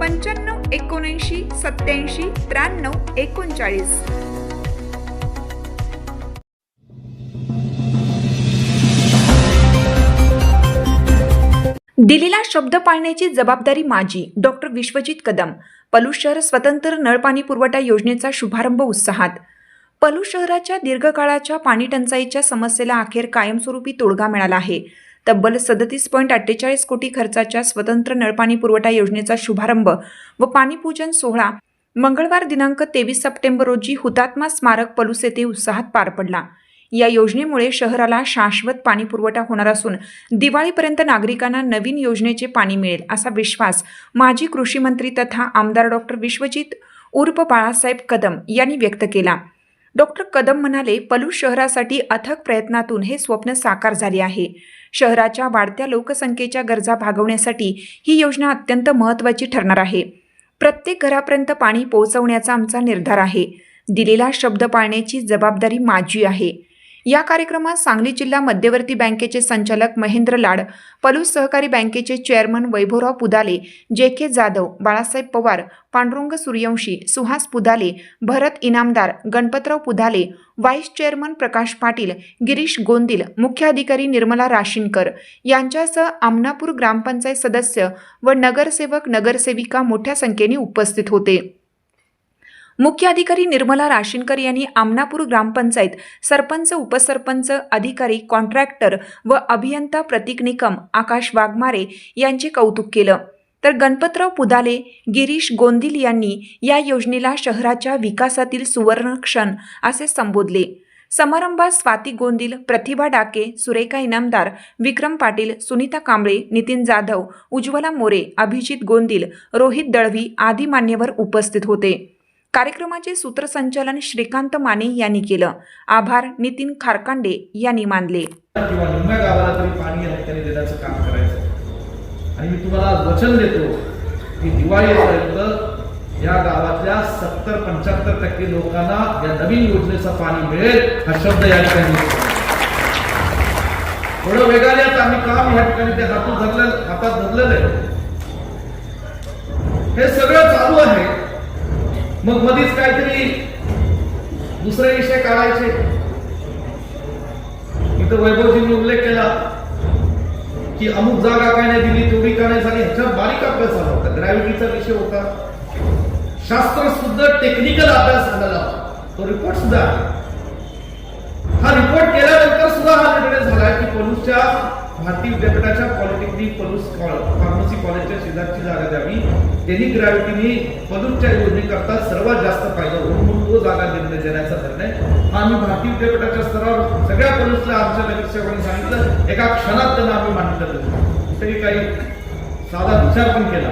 पंच्याण्णव एकोणऐंशी सत्याऐंशी त्र्याण्णव एकोणचाळीस. दिलेला शब्द पाळण्याची जबाबदारी माझी डॉक्टर विश्वजित कदम. पलू शहर स्वतंत्र नळपाणी पुरवठा योजनेचा शुभारंभ उत्साहात. पलू शहराच्या दीर्घकाळाच्या पाणी टंचाईच्या समस्येला अखेर कायमस्वरूपी तोडगा मिळाला आहे. तब्बल सदतीस पॉईंट अठ्ठेचाळीस कोटी खर्चाच्या स्वतंत्र नळपाणी पुरवठा योजनेचा शुभारंभ व पाणीपूजन सोहळा मंगळवार दिनांक तेवीस सप्टेंबर रोजी हुतात्मा स्मारक पलूस येथे उत्साहात पार पडला. या योजनेमुळे शहराला शाश्वत पाणी पुरवठा होणार असून दिवाळीपर्यंत नागरिकांना नवीन योजनेचे पाणी मिळेल असा विश्वास माजी कृषी मंत्री तथा आमदार डॉक्टर विश्वजित उर्फ बाळासाहेब कदम यांनी व्यक्त केला. डॉक्टर कदम म्हणाले पलूस शहरासाठी अथक प्रयत्नातून हे स्वप्न साकार झाले आहे. शहराच्या वाढत्या लोकसंख्येच्या गरजा भागवण्यासाठी ही योजना अत्यंत महत्त्वाची ठरणार आहे. प्रत्येक घरापर्यंत पाणी पोहोचवण्याचा आमचा निर्धार आहे. दिलेला शब्द पाळण्याची जबाबदारी माझी आहे. या कार्यक्रमात सांगली जिल्हा मध्यवर्ती बँकेचे संचालक महेंद्र लाड पलूस सहकारी बँकेचे chairman Vaibhavrao Pudale J K Jadhav Balasaheb Pawar Pandurang Suryavanshi Suhas Pudale Bharat Inamdar Ganpatrao Pudale vice chairman Prakash Patil Girish Gondil मुख्य अधिकारी निर्मला राशीनकर यांच्यासह आमनापूर ग्रामपंचायत सदस्य व नगरसेवक नगरसेविका मोठ्या संख्येने उपस्थित होते. मुख्य अधिकारी निर्मला राशीनकर यांनी आमनापूर ग्रामपंचायत सरपंच उपसरपंच अधिकारी कॉन्ट्रॅक्टर व अभियंता प्रतीक निकम आकाश वाघमारे यांचे कौतुक केलं. तर गणपतराव पुदाले गिरीश गोंदिल यांनी या योजनेला शहराच्या विकासातील सुवर्णक्षण असे संबोधले. समारंभात स्वाती गोंदिल प्रतिभा डाके सुरेखा इनामदार विक्रम पाटील सुनीता कांबळे नितीन जाधव उज्ज्वला मोरे अभिजित गोंदिल रोहित दळवी आदी मान्यवर उपस्थित होते. कार्यक्रमाचे सूत्रसंचालन श्रीकांत माने यांनी केलं. आभार नितीन खारकांडे यांनी मानले. आणि मी तुम्हाला वचन देतो की दिवाळीपर्यंत या गावातल्या सत्तर पंच्याहत्तर टक्के लोकांना या नवीन योजनेचं पाणी मिळेल हा शब्द या ठिकाणी थोडं वेगाने आता आम्ही काम या ठिकाणी ते हातून धरलं हातात धरलेलं आहे. हे सगळं चालू आहे. मग मधीच काहीतरी दुसरे विषय काढायचे. इथं वैभवजींनी उल्लेख केला की अमुक जागा काय नाही दिली तेवढी का नाही झाली ह्याच्यावर बारीक अभ्यास झाला होता. ग्रॅव्हिटीचा विषय होता. शास्त्र सुद्धा टेक्निकल अभ्यास झालेला तो रिपोर्ट सुद्धा हा रिपोर्ट केल्यानंतर सुद्धा हा निर्णय झाला. की भारतीय विद्यापीठाच्या पॉलिटेक्निक पलूस फार्मसी कॉलेजच्या शेजारची जागा द्यावी. त्यांनी ग्रॅव्हिटीने पलूसच्या योजनेकरता सर्वात जास्त फायदा होऊन म्हणून तो जागा निर्णय देण्याचा निर्णय हा आम्ही भारतीय विद्यापीठाच्या स्तरावर सगळ्या पलूसला आमच्या नगरसेवकांनी सांगितलं. एका क्षणात त्यांना आम्ही मान्यता दिली तरी काही साधा विचार पण केला.